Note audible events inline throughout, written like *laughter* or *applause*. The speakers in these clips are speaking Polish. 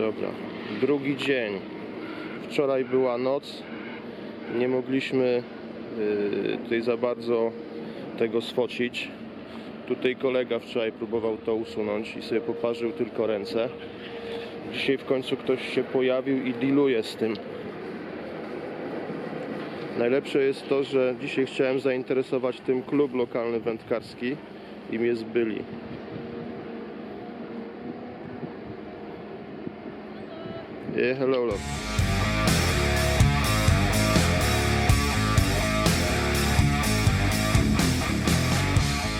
Dobra, drugi dzień. Wczoraj była noc. Nie mogliśmy y, tutaj za bardzo tego sfocić. Tutaj kolega wczoraj próbował to usunąć i sobie poparzył tylko ręce. Dzisiaj w końcu ktoś się pojawił i dealuje z tym. Najlepsze jest to, że dzisiaj chciałem zainteresować tym klub lokalny wędkarski i mnie zbyli. Yeah, hello, love.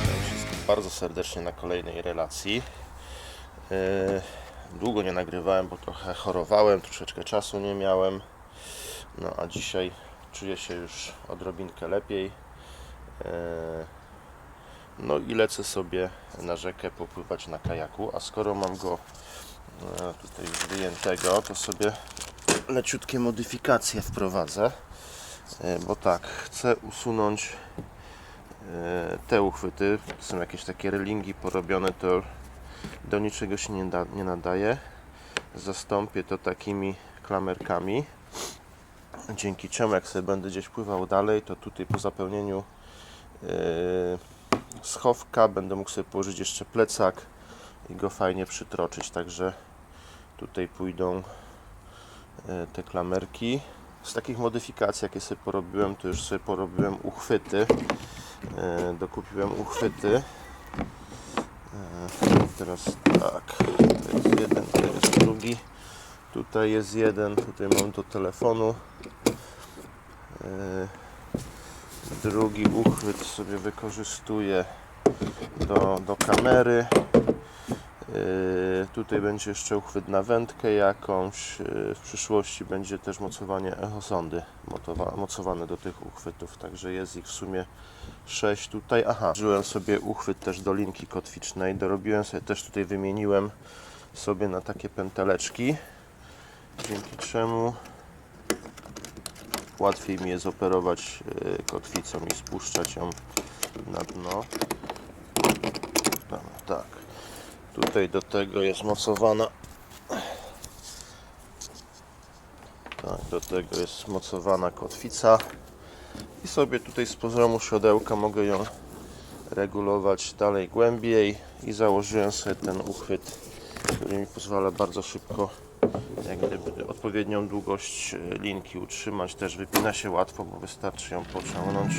Witam wszystkich bardzo serdecznie na kolejnej relacji. Yy, Długo nie nagrywałem, bo trochę chorowałem, troszeczkę czasu nie miałem. No a dzisiaj czuję się już odrobinkę lepiej. Yy, No i lecę sobie na rzekę popływać na kajaku, a skoro mam go e, tutaj wyjętego, to sobie leciutkie modyfikacje wprowadzę. E, Bo tak, chcę usunąć e, te uchwyty. Są jakieś takie relingi porobione, to do niczego się nie, da, nie nadaje. Zastąpię to takimi klamerkami. Dzięki czemu jak sobie będę gdzieś pływał dalej, to tutaj po zapełnieniu e, schowka będę mógł sobie położyć jeszcze plecak i go fajnie przytroczyć. Także tutaj pójdą e, te klamerki. Z takich modyfikacji, jakie sobie porobiłem, to już sobie porobiłem uchwyty. E, Dokupiłem uchwyty. E, Teraz tak, to jest jeden, to jest drugi. Tutaj jest jeden, tutaj mam do telefonu. Drugi uchwyt sobie wykorzystuję do, do kamery. Yy, tutaj będzie jeszcze uchwyt na wędkę jakąś. Yy, w przyszłości będzie też mocowanie echosondy mocowane do tych uchwytów. Także jest ich w sumie 6 tutaj. Aha, żyłem sobie uchwyt też do linki kotwicznej. Dorobiłem sobie też tutaj, wymieniłem sobie na takie pęteleczki. Dzięki czemu łatwiej mi jest operować yy, kotwicą i spuszczać ją na dno. Dobra, tak. Tutaj do tego jest mocowana. Tak, do tego jest mocowana kotwica. I sobie tutaj z poziomu siodełka mogę ją regulować dalej głębiej. I założyłem sobie ten uchwyt, który mi pozwala bardzo szybko jak gdyby odpowiednią długość e, linki utrzymać. Też wypina się łatwo, bo wystarczy ją pociągnąć.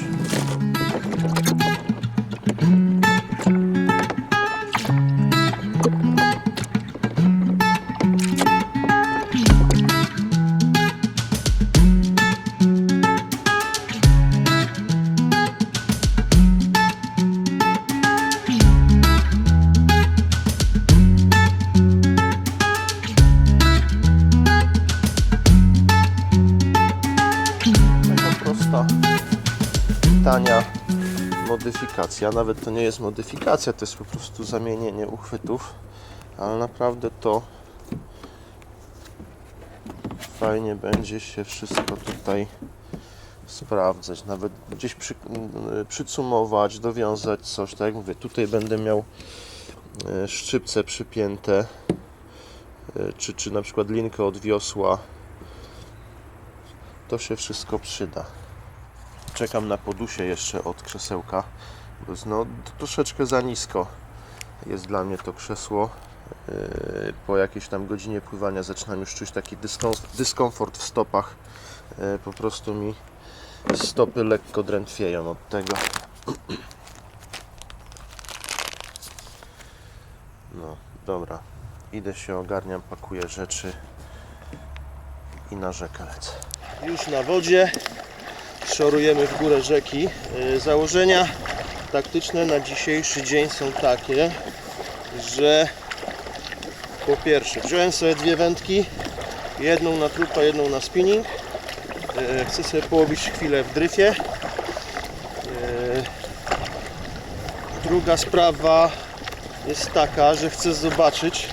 Modyfikacja. Nawet to nie jest modyfikacja, to jest po prostu zamienienie uchwytów, ale naprawdę to fajnie będzie się wszystko tutaj sprawdzać. Nawet gdzieś przy, przycumować, dowiązać coś. Tak jak mówię, tutaj będę miał e, szczypce przypięte, e, czy, czy na przykład linkę od wiosła to się wszystko przyda. Czekam na podusie jeszcze od krzesełka, bo jest no troszeczkę za nisko jest dla mnie to krzesło. Yy, Po jakiejś tam godzinie pływania zaczynam już czuć taki dyskom- dyskomfort w stopach. Yy, Po prostu mi stopy lekko drętwieją od tego. *clears throat* No, dobra. Idę się ogarniam, pakuję rzeczy i na rzekę lecę już na wodzie. Szorujemy w górę rzeki. Yy, Założenia taktyczne na dzisiejszy dzień są takie, że po pierwsze wziąłem sobie dwie wędki, jedną na trupa, jedną na spinning. Yy, Chcę sobie połowić chwilę w dryfie. Yy, Druga sprawa jest taka, że chcę zobaczyć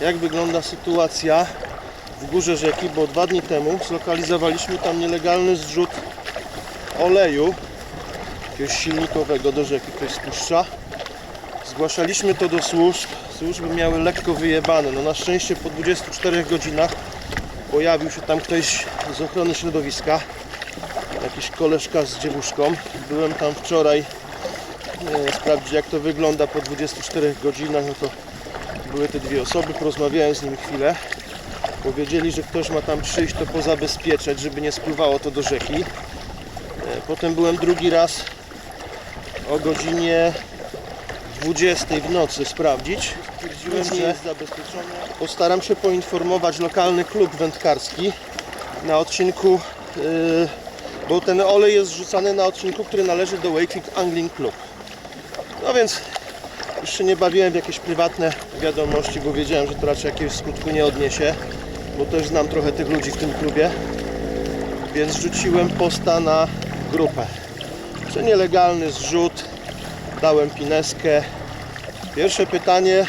jak wygląda sytuacja w górze rzeki, bo dwa dni temu zlokalizowaliśmy tam nielegalny zrzut oleju jakiegoś silnikowego do rzeki, ktoś spuszcza. Zgłaszaliśmy to do służb, służby miały lekko wyjebane. No na szczęście po 24 godzinach pojawił się tam ktoś z ochrony środowiska. Jakiś koleżka z dziewuszką. Byłem tam wczoraj e, sprawdzić jak to wygląda po 24 godzinach. No to były te dwie osoby, porozmawiałem z nimi chwilę. Powiedzieli, że ktoś ma tam przyjść to pozabezpieczać, żeby nie spływało to do rzeki. E, Potem byłem drugi raz o godzinie 20 w nocy sprawdzić. Stwierdziłem, że. Postaram się poinformować lokalny klub wędkarski na odcinku, yy, bo ten olej jest rzucany na odcinku, który należy do Wakefield Angling Club. No więc się nie bawiłem w jakieś prywatne wiadomości, bo wiedziałem, że to raczej jakiegoś skutku nie odniesie, bo też znam trochę tych ludzi w tym klubie. Więc rzuciłem posta na grupę. Czy nielegalny zrzut? Dałem pineskę. Pierwsze pytanie,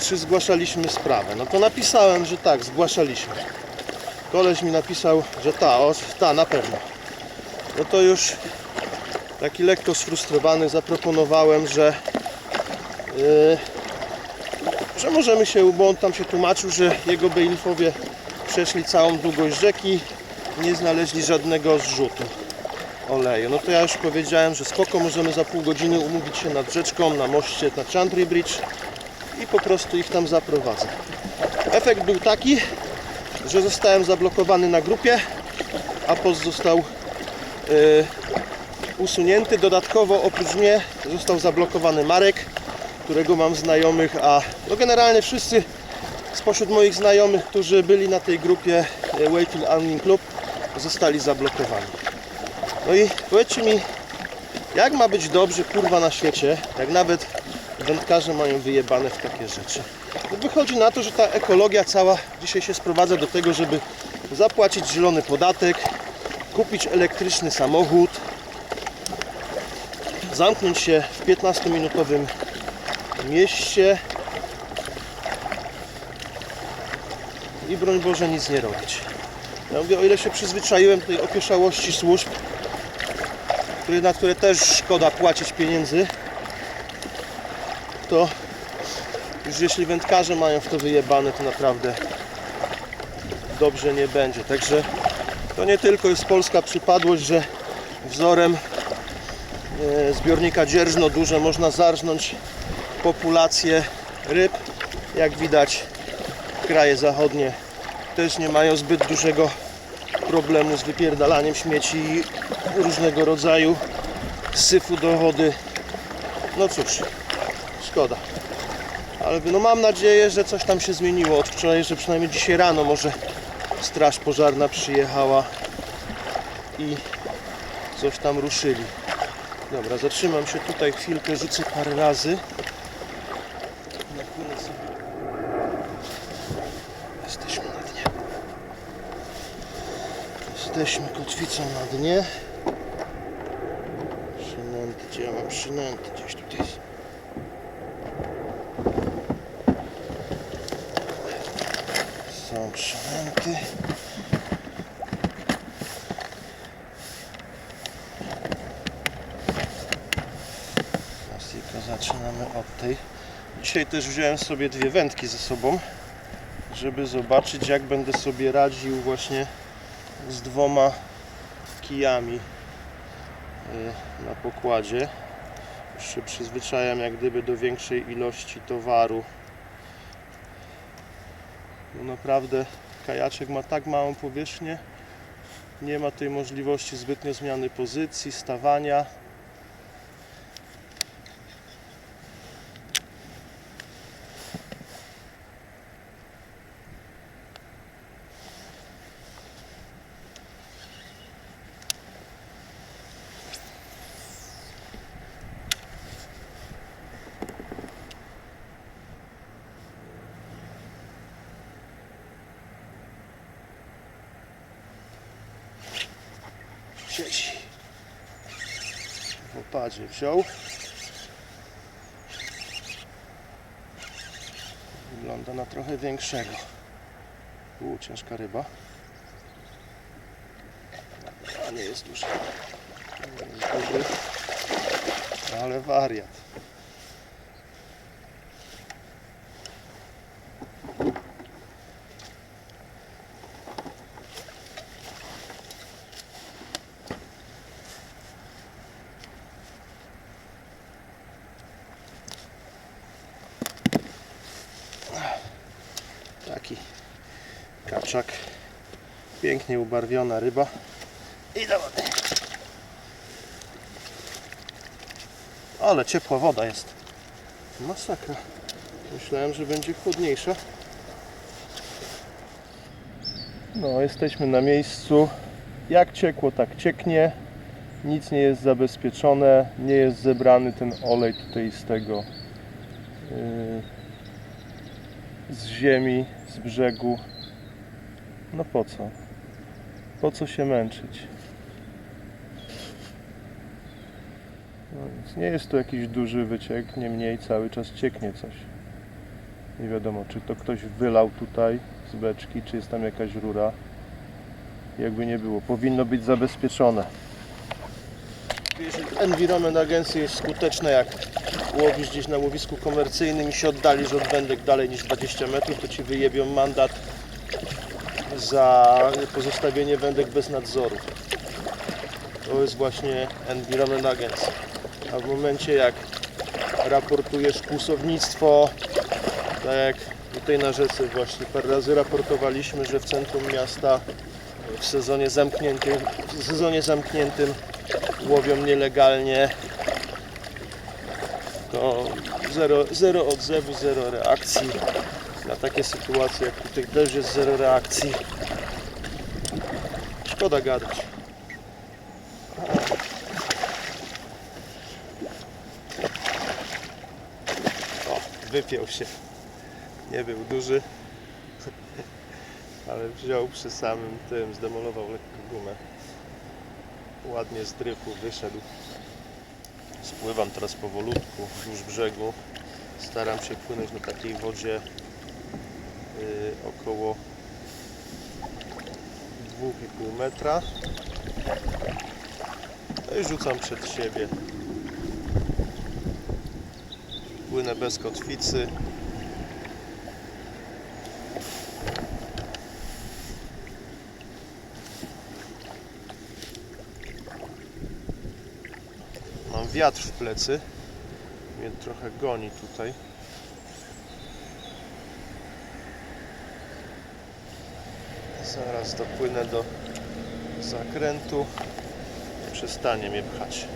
czy zgłaszaliśmy sprawę? No to napisałem, że tak, zgłaszaliśmy. Koleś mi napisał, że ta, o, ta, na pewno. No to już taki lekko sfrustrowany zaproponowałem, że yy, że możemy się, bo on tam się tłumaczył, że jego bailifowie przeszli całą długość rzeki, nie znaleźli żadnego zrzutu oleju. No to ja już powiedziałem, że spoko, możemy za pół godziny umówić się nad rzeczką, na moście, na Chantry Bridge i po prostu ich tam zaprowadzę. Efekt był taki, że zostałem zablokowany na grupie, a post został yy, usunięty. Dodatkowo oprócz mnie został zablokowany Marek, którego mam znajomych, a no generalnie wszyscy spośród moich znajomych, którzy byli na tej grupie e, Wakefield Angling Club, zostali zablokowani. No i powiedzcie mi, jak ma być dobrze kurwa na świecie, jak nawet wędkarze mają wyjebane w takie rzeczy. No wychodzi na to, że ta ekologia cała dzisiaj się sprowadza do tego, żeby zapłacić zielony podatek, kupić elektryczny samochód, zamknąć się w 15-minutowym mieście i broń Boże nic nie robić. Ja mówię, o ile się przyzwyczaiłem tej opieszałości służb, na które też szkoda płacić pieniędzy, to już jeśli wędkarze mają w to wyjebane, to naprawdę dobrze nie będzie. Także to nie tylko jest polska przypadłość, że wzorem e, zbiornika dzierżno duże można zarżnąć populację ryb. Jak widać kraje zachodnie też nie mają zbyt dużego problemu z wypierdalaniem śmieci i różnego rodzaju syfu do wody. No cóż, szkoda. Ale no mam nadzieję, że coś tam się zmieniło od wczoraj, że przynajmniej dzisiaj rano może straż pożarna przyjechała i coś tam ruszyli. Dobra, zatrzymam się tutaj chwilkę, rzucę parę razy. Napłynę sobie. Jesteśmy na dnie. Jesteśmy kotwicą na dnie. Przynęty, gdzie ja mam przynęty? Gdzieś tutaj jest. Są przynęty. Klasyka, zaczynamy od tej. Dzisiaj też wziąłem sobie dwie wędki ze sobą, żeby zobaczyć jak będę sobie radził właśnie z dwoma kijami y, na pokładzie. Już się przyzwyczajam jak gdyby do większej ilości towaru. Bo naprawdę kajaczek ma tak małą powierzchnię, nie ma tej możliwości zbytnio zmiany pozycji, stawania. Sieci. W opadzie wziął. Wygląda na trochę większego. U, ciężka ryba. A nie jest duży. Nie jest duży. Ale wariat. Taki kaczak. Pięknie ubarwiona ryba. I do wody. Ale ciepła woda jest. Masakra. Myślałem, że będzie chłodniejsza. No, jesteśmy na miejscu. Jak ciekło, tak cieknie. Nic nie jest zabezpieczone. Nie jest zebrany ten olej tutaj z tego yy, z ziemi, z brzegu. No po co? Po co się męczyć? No nic. Nie jest to jakiś duży wyciek, niemniej cały czas cieknie coś. Nie wiadomo, czy to ktoś wylał tutaj z beczki, czy jest tam jakaś rura. Jakby nie było, powinno być zabezpieczone. Environment Agency jest skuteczne, jak łowisz gdzieś na łowisku komercyjnym i się oddalisz od wędek dalej niż 20 metrów, to ci wyjebią mandat za pozostawienie wędek bez nadzoru. To jest właśnie Environment Agency. A w momencie jak raportujesz kłusownictwo, tak jak tutaj na rzece właśnie parę razy raportowaliśmy, że w centrum miasta w sezonie zamkniętym, w sezonie zamkniętym łowią nielegalnie to zero, zero odzewu, zero reakcji na takie sytuacje jak tutaj też jest zero reakcji szkoda gadać o, wypiął się. Nie był duży *laughs* ale wziął przy samym tym, zdemolował lekko gumę. Ładnie z dryfu wyszedł. Spływam teraz powolutku wzdłuż brzegu. Staram się płynąć na takiej wodzie yy, około 2,5 metra no i rzucam przed siebie płynę bez kotwicy Mam wiatr w plecy. Mnie trochę goni tutaj. Zaraz dopłynę do zakrętu. Przestanie mnie pchać.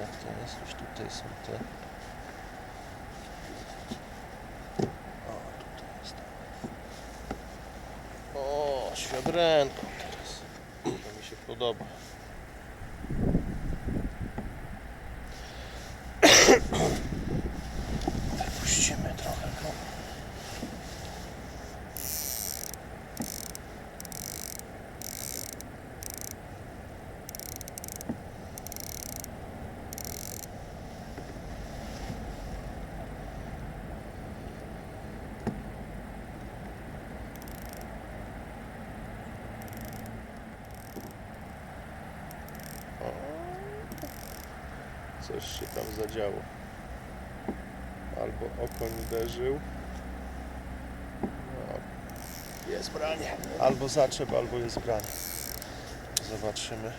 Jak to jest, już tutaj są te. O, tutaj jest. O, świadrenko teraz. To mi się podoba. coś się tam zadziało. Albo okoń uderzył. No, jest branie. Albo zaczep, albo jest branie. Zobaczymy.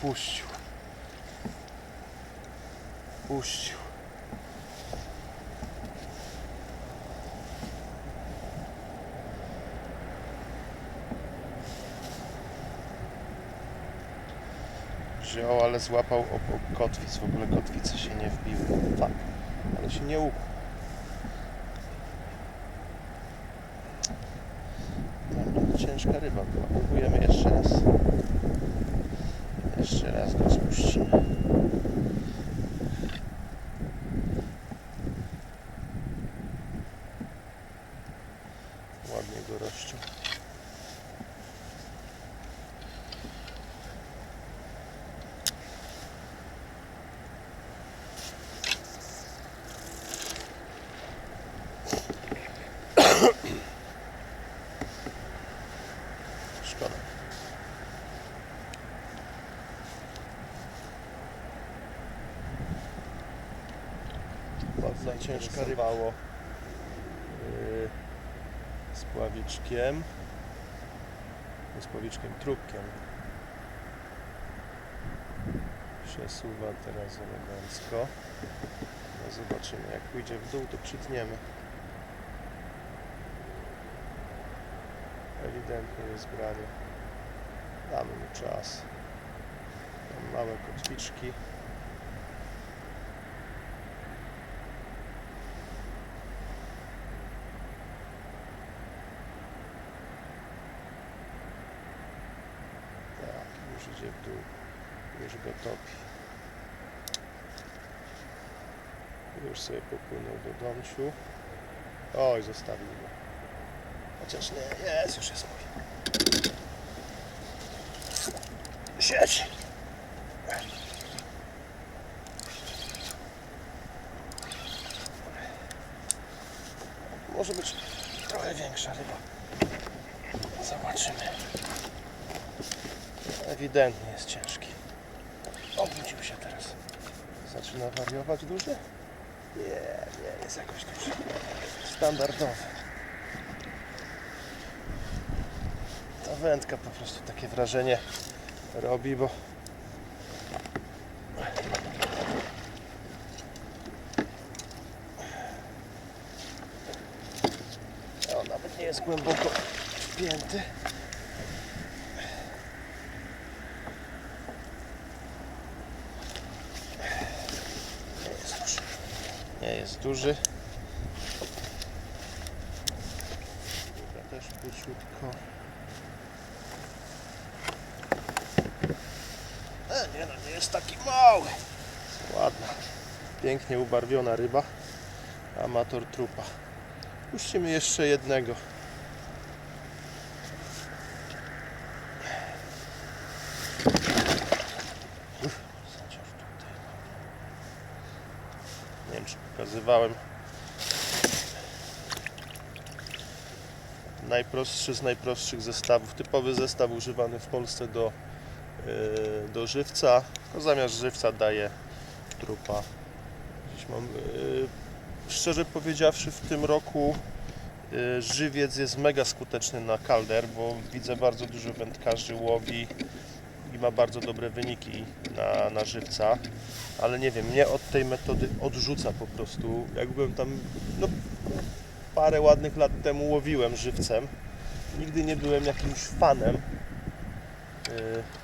Puścił. Puścił. Wziął, ale złapał obok kotwic. W ogóle kotwice się nie wbiły. Fakt. Ale się nie. Naprawdę ciężka ryba była. Próbujemy jeszcze raz. Jeszcze raz go spuścimy. Ładnie go rozciął. Szkoda. Bardzo ciężka rybało yy, z pławiczkiem. Z pławiczkiem, trupkiem. Przesuwa teraz elegancko. No zobaczymy, jak pójdzie w dół, to przytniemy. Ewidentnie jest branie. Damy mu czas. Tam małe kotwiczki. Tak, już idzie w dół. Już go topi. Już sobie popłynął do domciu. Oj, zostawił go. Chociaż nie, jest, już jest mój. Siedź! Może być trochę większa ryba. Zobaczymy. Ewidentnie jest ciężki. Obrócił się teraz. Zaczyna wariować duży? Nie, nie, jest jakoś duży. Standardowy. Ta wędka po prostu takie wrażenie robi, bo o, nawet nie jest głęboko wpięty. Nie jest duży. Nie jest duży. Dobra, też króciutko. E, nie no, nie jest taki mały. Ładna. Pięknie ubarwiona ryba. Amator trupa. Puścimy jeszcze jednego. Uff, zaciął tutaj. Nie wiem, czy Najprostszy z najprostszych zestawów. Typowy zestaw używany w Polsce do yy, do żywca, to zamiast żywca daję trupa. Dziś mam, yy, szczerze powiedziawszy, w tym roku yy, żywiec jest mega skuteczny na kalder, bo widzę bardzo dużo wędkarzy łowi ma bardzo dobre wyniki na, na żywca, ale nie wiem, mnie od tej metody odrzuca po prostu. Jak byłem tam, no parę ładnych lat temu łowiłem żywcem, nigdy nie byłem jakimś fanem y,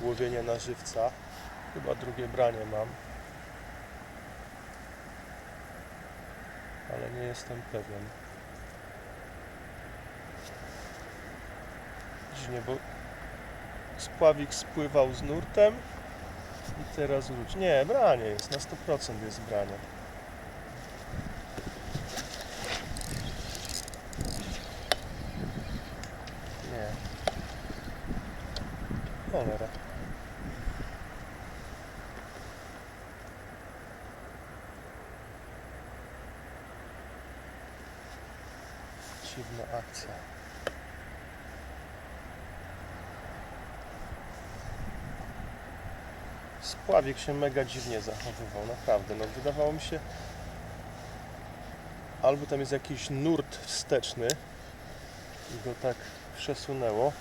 łowienia na żywca. Chyba drugie branie mam. Ale nie jestem pewien. Dziwnie, bo spławik spływał z nurtem i teraz wróci. Nie, branie jest, na 100% jest branie. Spławik się mega dziwnie zachowywał, naprawdę. No wydawało mi się, albo tam jest jakiś nurt wsteczny i go tak przesunęło.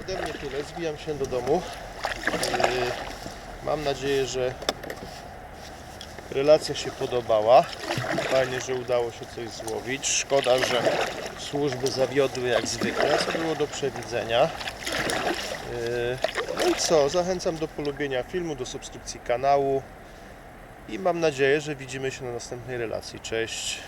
Ode mnie tyle, zbijam się do domu. Yy, Mam nadzieję, że relacja się podobała. Fajnie, że udało się coś złowić. Szkoda, że służby zawiodły jak zwykle, co było do przewidzenia. No i co? Zachęcam do polubienia filmu, do subskrypcji kanału i mam nadzieję, że widzimy się na następnej relacji. Cześć!